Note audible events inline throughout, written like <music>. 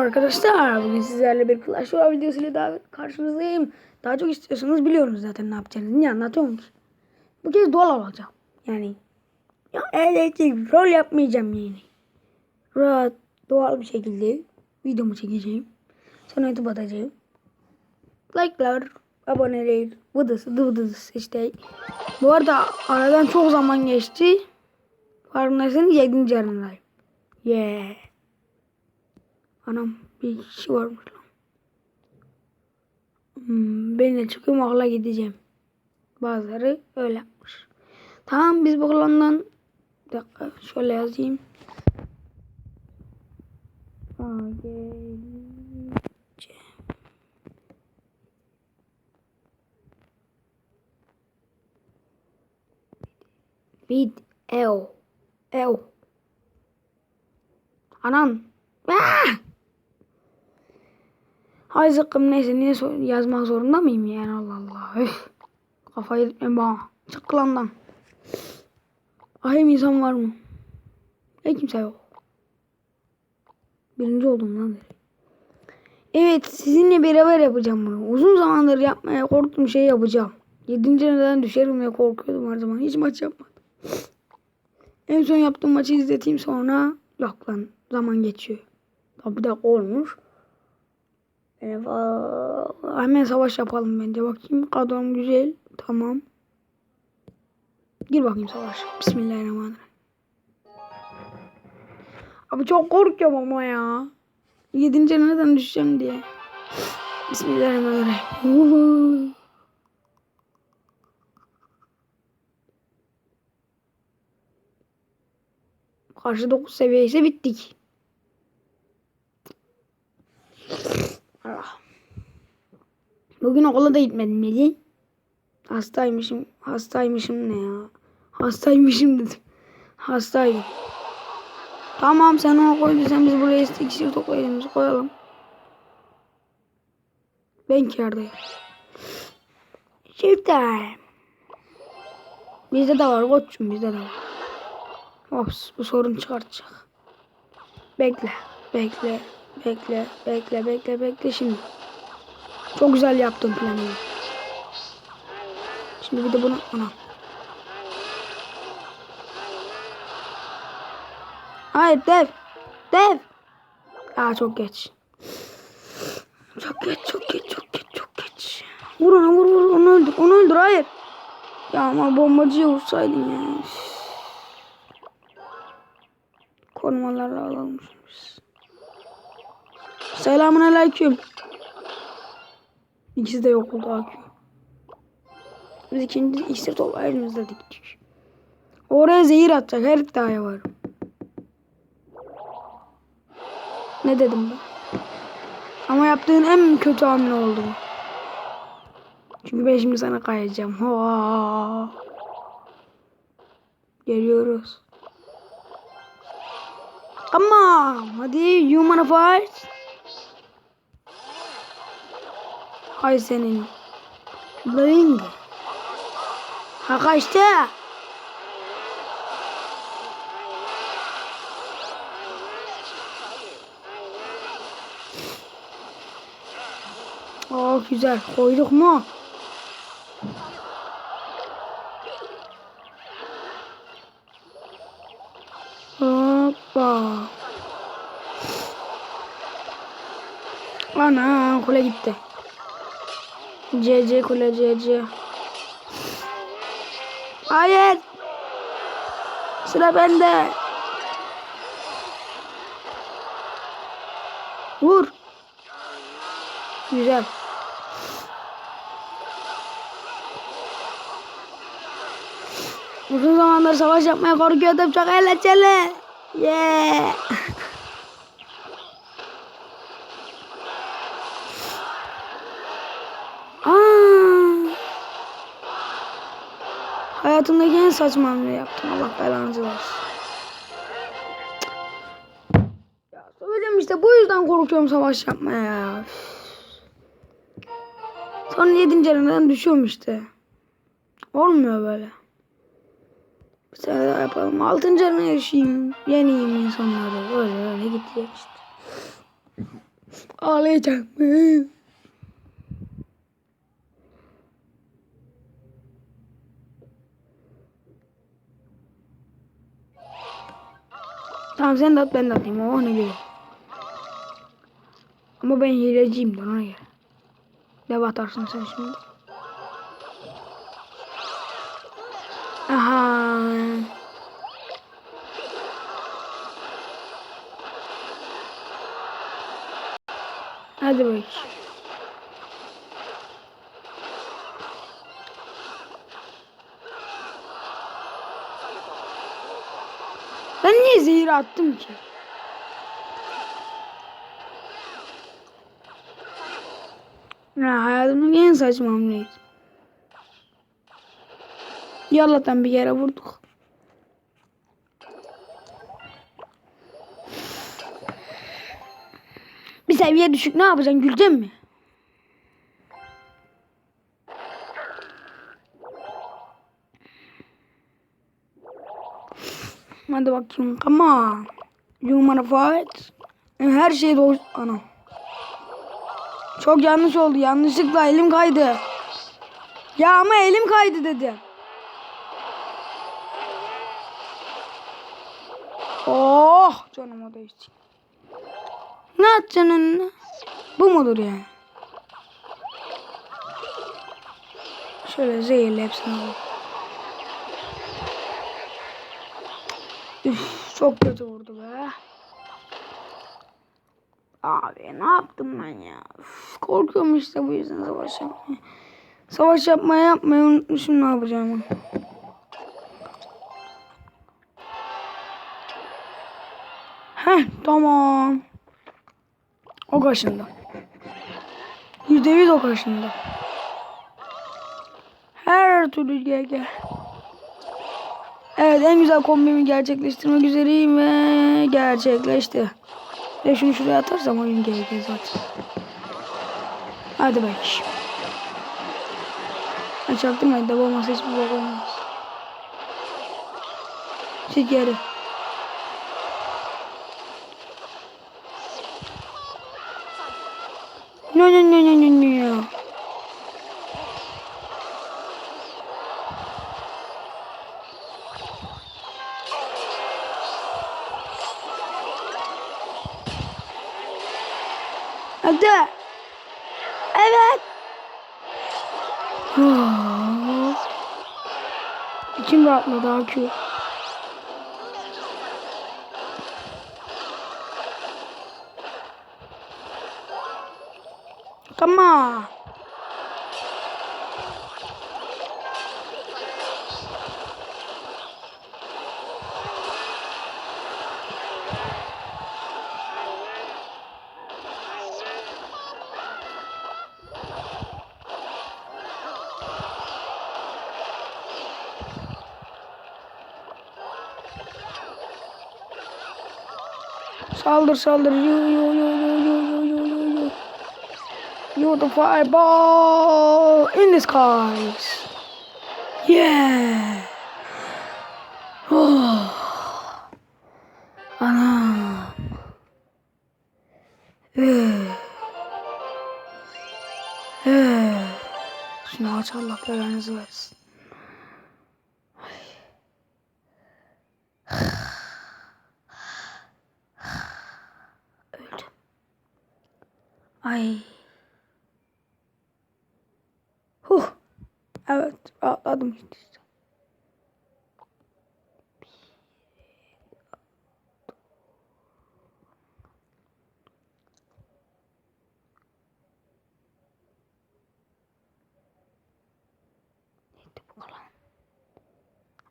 arkadaşlar. Bugün sizlerle bir Clash Royale videosuyla daha karşınızdayım. Daha çok istiyorsanız biliyorsunuz zaten ne yapacağınızı. Niye anlatıyorum ki? Bu kez doğal olacağım. Yani ya elektrik rol yapmayacağım yani. Rahat doğal bir şekilde videomu çekeceğim. Sonra YouTube atacağım. Like'lar, aboneler, vıdısı dıvıdısı işte. Bu arada aradan çok zaman geçti. Farkındaysanız 7. yanındayım. Yeah. Anam bir kişi varmış lan. Hmm, ben de çıkıyorum okula gideceğim. Bazıları öyle yapmış. Tamam biz bu klandan bir dakika şöyle yazayım. Geleceğim. Video. Ev. Anan. Ah! Hay zıkkım neyse niye so- yazmak zorunda mıyım yani Allah Allah. Üf. Kafayı etme bana. Çık landan. Ahim insan var mı? Hiç kimse yok. Birinci oldum lan. Evet sizinle beraber yapacağım bunu. Uzun zamandır yapmaya korktuğum şey yapacağım. Yedinci neden düşerim diye korkuyordum her zaman. Hiç maç yapmadım. <sniffs> En son yaptığım maçı izleteyim sonra. Yok lan zaman geçiyor. Tabi bir dakika olmuş. Yani, aa, hemen savaş yapalım bence. Bakayım kadrom güzel. Tamam. Gir bakayım savaş. Bismillahirrahmanirrahim. Abi çok korkuyorum ama ya. Yedinci neden düşeceğim diye. Bismillahirrahmanirrahim. Karşı 9 seviye ise bittik. Allah. Bugün okula da gitmedim dedi. Hastaymışım. Hastaymışım ne ya? Hastaymışım dedim. Hastaydım. Tamam sen onu koy sen biz buraya iksir toplayalım koyalım. Ben kârdayım. Shift time. Bizde de var koçum bizde de var. Ops bu sorun çıkartacak. Bekle. Bekle. Bekle. Bekle. Bekle. Bekle şimdi. Çok güzel yaptım planı. Şimdi bir de bunu ana. Hayır dev. Dev. Aa çok geç. Çok geç, çok geç, çok geç, çok geç. Vur ona vur vur onu öldür. Onu öldür hayır. Ya ama bombacıya vursaydın ya. Korumalarla alalım şunu. Selamun aleyküm. İkisi de yok oldu akü. Biz ikinci iksir topu elimizde diktik. Oraya zehir atacak her iddiaya var. Ne dedim ben? Ama yaptığın en kötü hamle oldu. Çünkü ben şimdi sana kayacağım. Hoa. Geliyoruz. Tamam. Hadi human fight. Hay senin. Bling. Ha kaçtı. Aa güzel. Koyduk mu? Hoppa. Ana kule gitti. CC kule CC. Hayır. Sıra bende. Vur. Güzel. Uzun zamandır savaş yapmaya korkuyordum. Çok eğlenceli. Yeah. Aa. Hayatımdaki en saçma hamle yaptım. Allah belanızı versin. Ya söyleyeceğim işte bu yüzden korkuyorum savaş yapmaya ya. Sonra yedinci elinden düşüyorum işte. Olmuyor böyle. Bir tane daha yapalım. Altıncı yerine yaşayayım. Yeneyim insanları. Öyle öyle gidecek işte. Ağlayacak mı? Tamam sen de at ben de atayım. Oh ne güzel. Ama ben hileciyim de ona göre. Dev atarsın sen şimdi. Aha. Hadi bakayım. Niye zehir attım ki? Ya hayatımın en saçma hamleydi. Yallatan bir yere vurduk. Bir seviye düşük ne yapacaksın? Güleceksin mi? Hadi bakayım. Come on. You wanna fight? Her şey doğru. Ana. Çok yanlış oldu. Yanlışlıkla elim kaydı. Ya ama elim kaydı dedi. Oh canıma değsin. Ne atacaksın önüne? Bu mudur yani? Şöyle zehirle hepsini alalım. Üf, çok kötü vurdu be. Abi ne yaptım ben ya? Üf, korkuyorum işte bu yüzden savaş yapmaya. Savaş yapmaya yapmayı unutmuşum ne yapacağımı. Heh tamam. O kaşında. Yüzde yüz o kaşında. Her türlü gel gel. Evet en güzel kombimi gerçekleştirmek üzereyim ve gerçekleşti. Ve şunu şuraya atarsam oyun gelecek zaten. Hadi bak. Açaktım ya dev olmasa hiçbir bok olmaz. Çık geri. No no no no no no. <sighs> İçim rahatladı akü. Come on. Saldır saldır. Yo yo yo yo yo yo yo yo yo. You're the fireball in the skies. Yeah. Oh. Anam. Ee. Ee. Şunu aç Allah belanızı versin. Huh. Evet, rahatladım işte.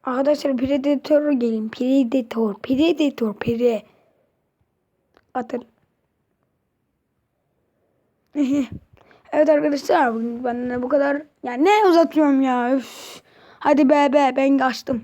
Arkadaşlar Predator gelin. Predator, Predator, Pre. Atın. <laughs> evet arkadaşlar bugün benden bu kadar. Ya ne uzatıyorum ya. Üf. Hadi be be ben kaçtım.